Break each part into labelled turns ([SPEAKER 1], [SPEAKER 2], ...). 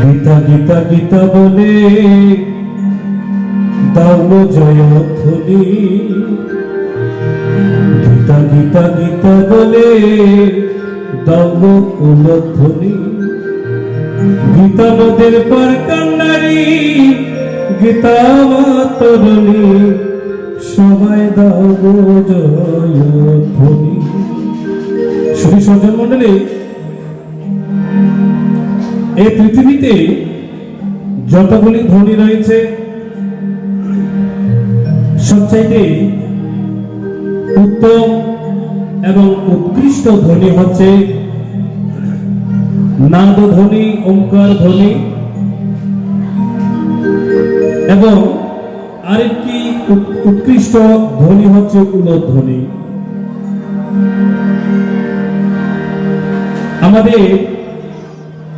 [SPEAKER 1] গীতা গীতা গীতা বলে, দাও জয় ধ্বনি গীতা গীতা গীতা বলে, দাও উলধ্বনি গীতা নদের পর কান্নারি গীতা তরুণী। দাও এই পৃথিবীতে যতগুলি ধ্বনি রয়েছে, সবচাইতে উত্তম এবং উৎকৃষ্ট ধ্বনি হচ্ছে নাদ ধ্বনি ওঙ্কার ধ্বনি এবং আরেকটি উৎ- উৎকৃষ্ট ধ্বনি হচ্ছে উলধ্বনি। আমাদের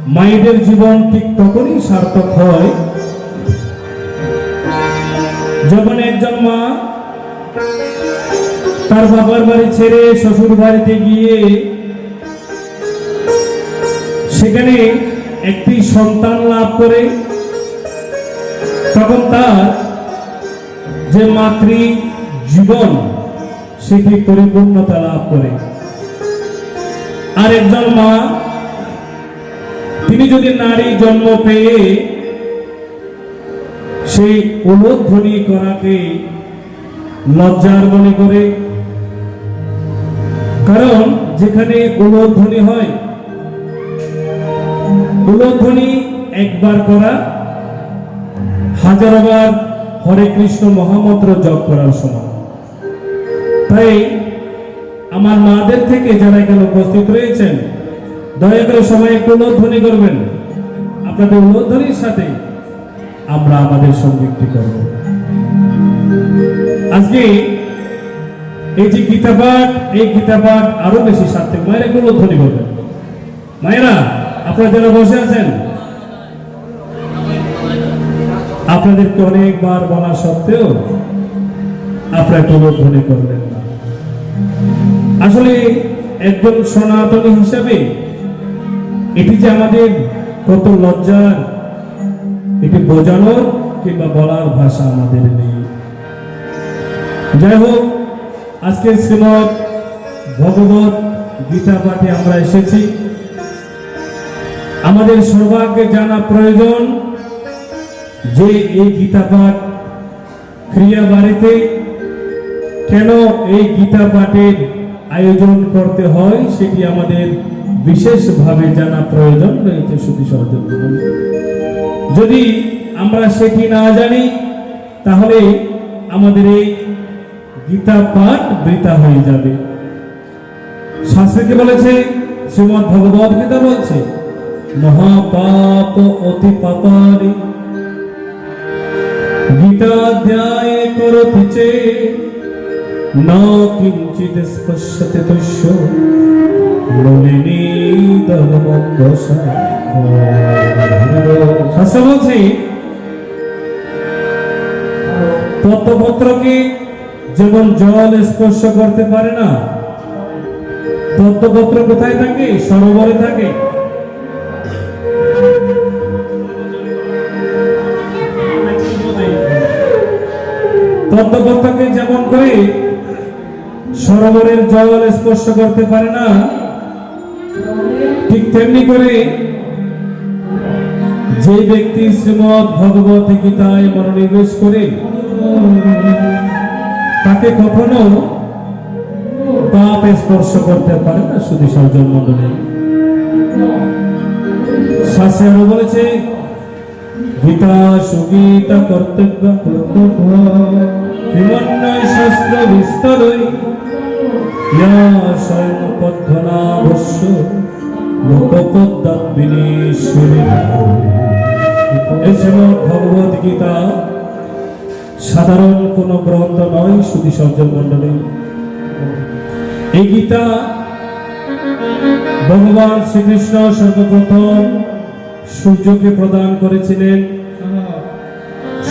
[SPEAKER 1] মায়েদের জীবন ঠিক তখনই সার্থক হয় যখন একজন মা তার বাবার বাড়ি ছেড়ে শ্বশুর বাড়িতে গিয়ে সেখানে একটি সন্তান লাভ করে, তখন তার যে মাতৃ জীবন সেটি পরিপূর্ণতা লাভ করে। আর একজন মা, তিনি যদি নারী জন্ম পেয়ে সেই উলোধ্বনি করাকে লজ্জার মনে করে, কারণ যেখানে উলোধ্বনি হয়, উলোধ্বনি একবার করা হাজারবার হরে কৃষ্ণ মহামন্ত্র জপ করার সময়। তাই আমার মাদের থেকে যারা এখানে উপস্থিত রয়েছেন, দয়া করে সবাই একটু উলোধ্বনি করবেন। আপনাদের উলোধ্বনির সাথে আমরা আমাদের সঙ্গীতটি করব। আজকে এই যে গীতা পাঠ, এই গীতা পাঠ আরও বেশি সার্থক। মায়েরা একটু উলোধ্বনি করবেন। মায়েরা, আপনারা যারা বসে আছেন আপনাদেরকে অনেকবার বলা সত্ত্বেও আপনারা একটু উলোধ্বনি করলেন না। আসলে একজন সনাতনী হিসাবে এটি যে আমাদের কত লজ্জার, এটি বোঝানোর কিংবা বলার ভাষা আমাদের নেই। যাই হোক, আজকে শ্রীমদ ভগবত গীতা পাঠে আমরা এসেছি। আমাদের সৌভাগ্যে জানা প্রয়োজন যে এই গীতা পাঠ ক্রিয়া বাড়িতে কেন এই গীতা পাঠের আয়োজন করতে হয় সেটি আমাদের বিশেষভাবে জানা প্রয়োজন রয়েছে শুধু সহযোগ যদি আমরা সেটি না জানি, তাহলে আমাদের এই গীতা পাঠ বৃথা হয়ে যাবে। শাস্ত্রকে বলেছে, শ্রীমদ ভগবত গীতা বলছে, মহাপাপ অতি পাপারি গীতাধ্যায়ে করতি চেত ন কিঞ্চিত স্পশ্যতে তস্য নলিনী দলমন্দসা হাসা বলছি তত্ত্বপত্রকে যেমন জল স্পর্শ করতে পারে না তত্ত্বপত্র কোথায় থাকে সরোবরে থাকে তত্ত্বপত্রকে যেমন করে সরোবরের জল স্পর্শ করতে পারে না, ঠিক তেমনি করে যে ব্যক্তি শ্রীমদ ভগবত গীতায় মনোনিবেশ করে, তাকে কখনো পাপ স্পর্শ করতে পারে না, শুধু সর্জন মন্ডলী শাস্ত্রে বলেছে, গীতা সুগীতা কর্তব্য কর্তব্য। ভগবত গীতা সাধারণ কোন গ্রন্থ নয় শুধু সজ্জন মন্ডলী এই গীতা ভগবান শ্রীকৃষ্ণ সর্বপ্রথম সূর্যকে প্রদান করেছিলেন।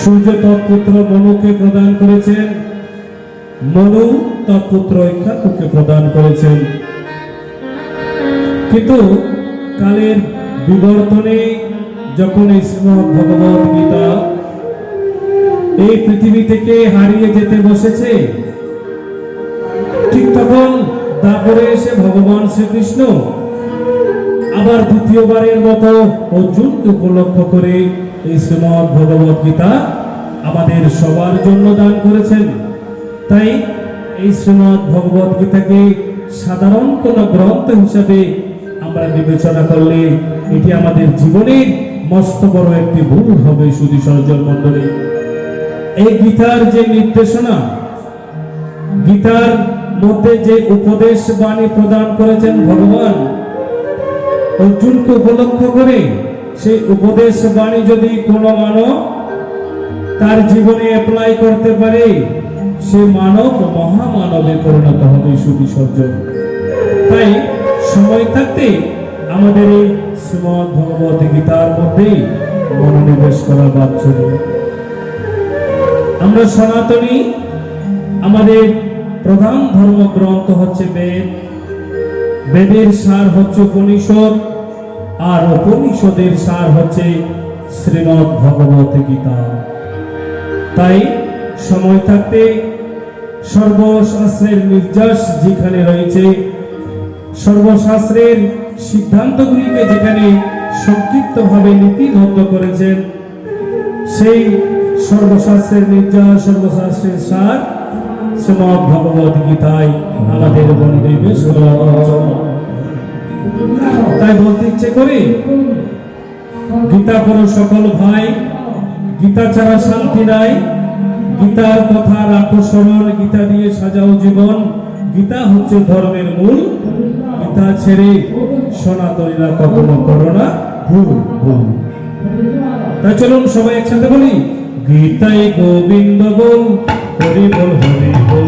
[SPEAKER 1] সূর্য তৎপুত্র মনুকে প্রদান করেছেন। মনু তৎপুত্র ইক্ষাকুকে প্রদান করেছেন। কিন্তু কালের বিবর্তনে যখন এই শ্রীমদ ভগবত গীতা এই পৃথিবী থেকে হারিয়ে যেতে বসেছে, ঠিক তখন তারপরে এসে ভগবান শ্রীকৃষ্ণ আবার দ্বিতীয়বারের মতো অর্জুনকে উপলক্ষ করে শ্রীমদ ভগবত গীতা আমাদের সবার জন্য দান করেছেন। তাই এই শ্রীমদ ভগবত গীতাকে সাধারণ কোন গ্রন্থ হিসাবে আমরা বিবেচনা করলে এটি আমাদের জীবনের মস্ত বড় একটি ভুল হবে সুদী সরজন মন্ডলী এই গীতার যে নির্দেশনা, গীতার মধ্যে যে উপদেশ বাণী প্রদান করেছেন ভগবান, অর্জুনকে উপলক্ষ করে সেই উপদেশ বাণী যদি কোনো মানব তার জীবনে অ্যাপ্লাই করতে পারে, সে মানব মহামানবে পরিণত হবে সুবিসর্জন। তাই সময় থাকতে আমাদের এই শ্রীমদ ভগবত গীতার মধ্যেই মনোনিবেশ করা বাঞ্ছনীয় আমরা সনাতনী, আমাদের প্রধান ধর্মগ্রন্থ হচ্ছে বেদ। বেদের সার হচ্ছে উপনিষদ। আর উপনিষদের সার হচ্ছে শ্রীমদ ভগবত গীতা তাই সময় থাকতে সর্বশাস্ত্রের নির্যাস যেখানে রয়েছে, সর্বশাস্ত্রের সিদ্ধান্তগুলিকে যেখানে সংক্ষিপ্তভাবে লিপিবদ্ধ করেছেন, সেই সর্বশাস্ত্রের নির্যাস সর্বশাস্ত্রের সার শ্রীমদ ভগবত গীতায় আমাদের উচিত। তাই বলতে ইচ্ছে করি, গীতা পড়ো সকল ভাই, গীতা ছাড়া শান্তি নাই। গীতার কথা রাখো স্মরণ, গীতা দিয়ে সাজাও জীবন। গীতা হচ্ছে ধর্মের মূল। গীতা ছেড়ে সনাতনীরা কখনো করো না, ভুল ভুল। চলুন সবাই একসাথে বলি গীতাই গোবিন্দ বল হরি বল হরি বল।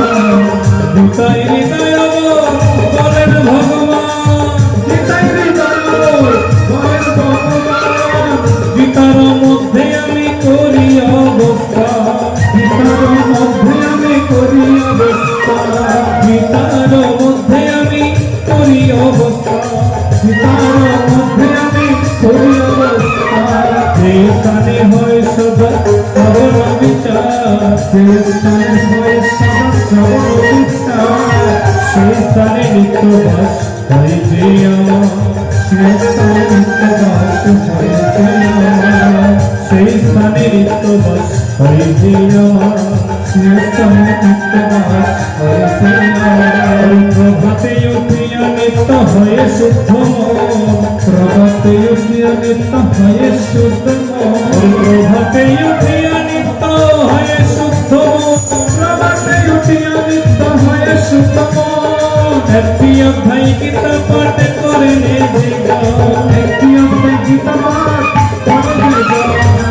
[SPEAKER 1] বাস হয় যে আমার স্থানে নিত্য বাস হয় হয় হয় হয়ে শুদ্ধ প্রভাতে উঠিয়া নিত্য হয়ে শুদ্ধ প্রভাতে উঠিয়া একটি অধ্যায় গীতা পাঠ করে নে একটি অধ্যায় গীতা পাঠ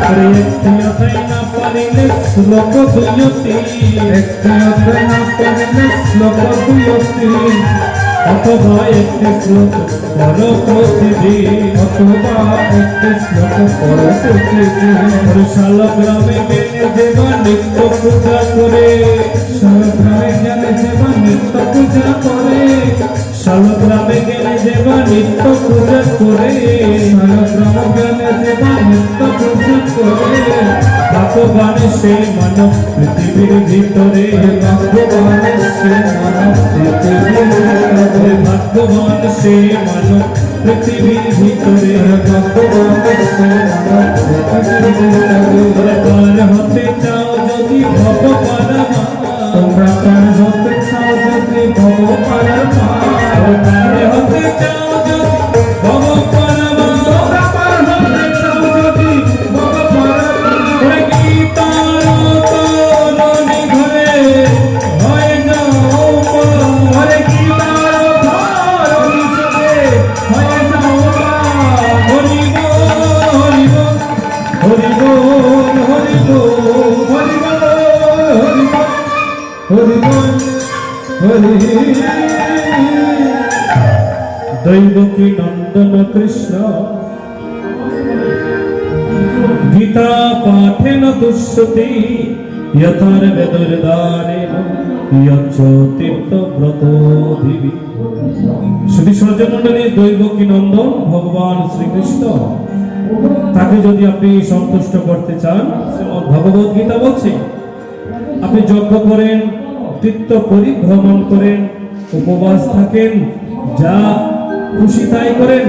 [SPEAKER 1] আরে একটি অধ্যায় না পারিলে শ্লোক দুইটি একটি অধ্যায় না পারিলে শ্লোক দুইটি অথবা একটি শ্লোক পড়ো প্রতিদিন অথবা একটি শ্লোক পড়ো প্রতিদিন করে শালগ্রামে গেলে দেবা নিত্য পূজা করে করে শালগ্রাম গেলে দেবা নিত্য পূজা করে। পৃথিবীর ভিতরে ভগবান সে মানব পৃথিবীর ভগবান সে মানব পৃথিবীর ভিতরে ভগবান সে ভিতরে পার হতে চাও যদি ভগবান তোমরা পার হতে চাও যদি ভগবান হতে চাও পাঠেন দুষ্যতি যথার বেদর দানেন ইয়চ্চ তীর্থব্রত দিবি শুধু সর্জমণ্ডলী দৈবকী নন্দন, ভগবান শ্রীকৃষ্ণ। তাকে যদি আপনি সন্তুষ্ট করতে চান ভগবত গীতা বলছে, আপনি যজ্ঞ করেন, তীর্থ পরিভ্রমণ করেন, উপবাস থাকেন, যা খুশি তাই করেন,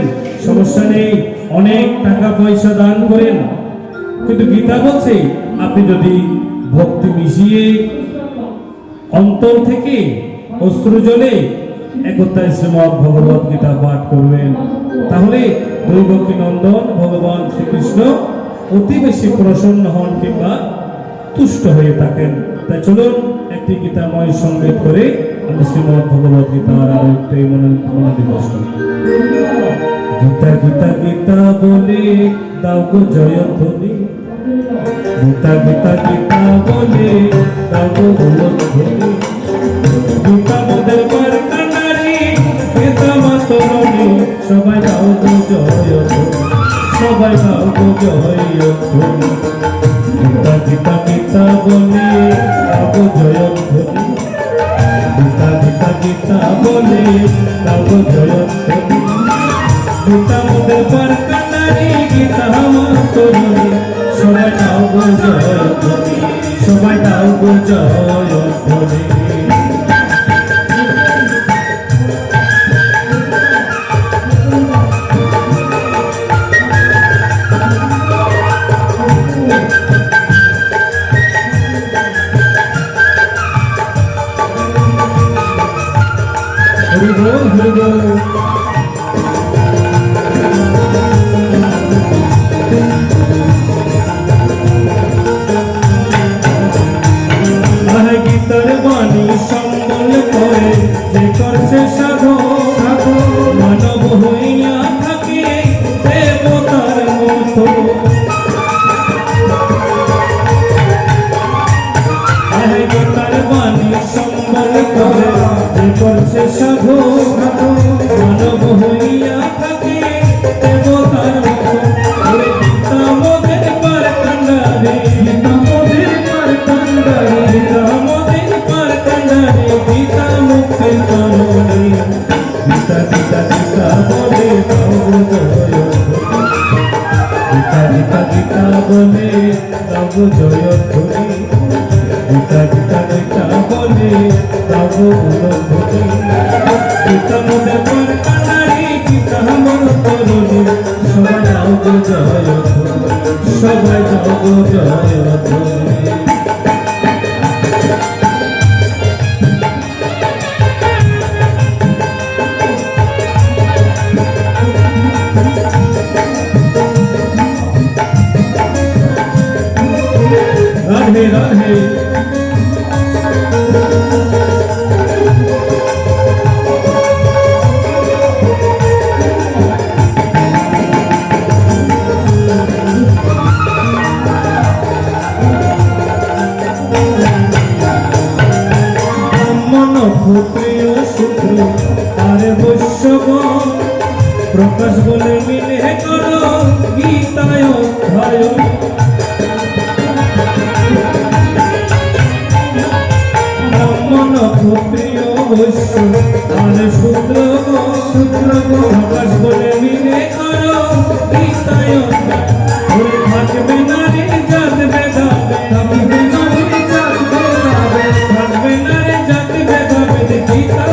[SPEAKER 1] সমস্যা নেই, অনেক টাকা পয়সা দান করেন। কিন্তু গীতা বলছে আপনি যদি ভক্তি মিশিয়ে অন্তর থেকে অশ্রু জলে একতায় শ্রীমদ ভগবত গীতা পাঠ করবেন, তাহলে দৈবকী নন্দন ভগবান শ্রীকৃষ্ণ অতি বেশি প্রসন্ন হন কিংবা তুষ্ট হয়ে থাকেন। তাই চলুন একটি গীতাময় সংগীত করে আমি শ্রীমদ ভগবত গীতার আরও একটি মনে করি। গীতা গীতা গীতা বলে, দাও গো জয় ধ্বনি। গীতা গীতা গীতা বলে দাও গো ধ্বনি গীতা মোদের পর কান্ডারি গীতা মাতরণী সবাই দাও গো জয় সবাই দাও গো জয় গীতা গীতা গীতা বলে দাও জয় ধ্বনি গীতা গীতা গীতা বলে দাও জয় ধ্বনি গীতা মোদের পর প্রিয় বৈশ্য আরে সূত্র সূত্র প্রকাশ বলে মিলে কর গীতায় থাকবে না রে জাত বেদাবে থাকবে না রে জাত বেদাবে থাকবে না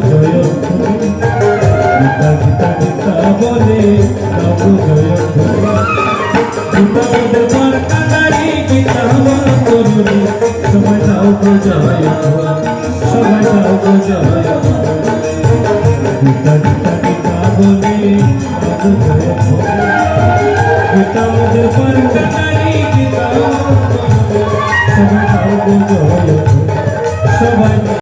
[SPEAKER 1] জয়